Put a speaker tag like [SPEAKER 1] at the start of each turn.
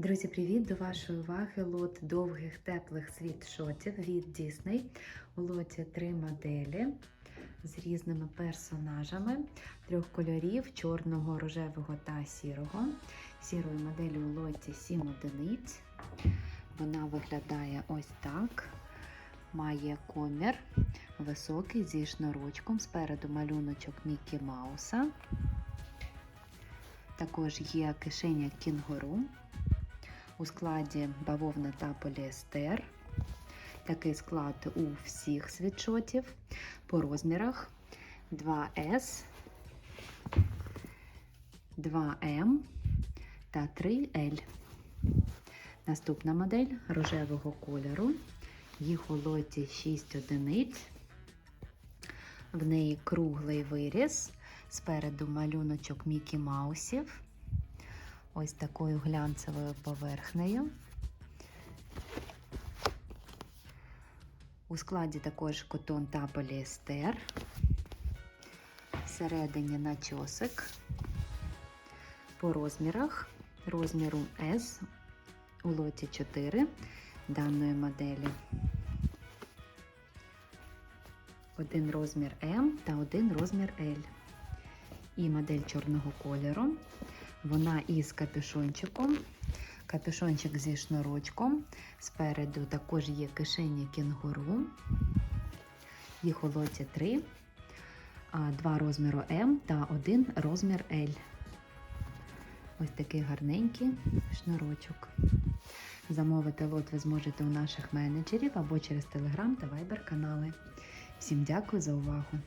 [SPEAKER 1] Друзі, привіт! До вашої уваги лот довгих теплих світшотів від Disney. У лоті три моделі з різними персонажами трьох кольорів чорного, рожевого та сірого. Сірої моделі у лоті 7 одиниць. Вона виглядає ось так. Має комір високий зі шнурочком. Спереду малюночок Мікі Мауса. Також є кишеня кінгуру у складі бавовна та поліестер. Такий склад у всіх світшотів по розмірах 2S, 2M та 3L. Наступна модель рожевого кольору. Їх у лоті 6 одиниць. В неї круглий виріз. Спереду малюночок Мікі Маусів. Ось такою глянцевою поверхнею. У складі також котон та поліестер. Всередині начосик. По розмірах. Розміру S у лоті 4 даної моделі. Один розмір М та один розмір L. І модель чорного кольору. Вона із капюшончиком. Капюшончик зі шнурочком. Спереду також є кишені кінгуру. Їх у лоті 3, два розміру М та один розмір L. Ось такий гарненький шнурочок. Замовити лот ви зможете у наших менеджерів або через Telegram та Viber канали. Всім дякую за увагу!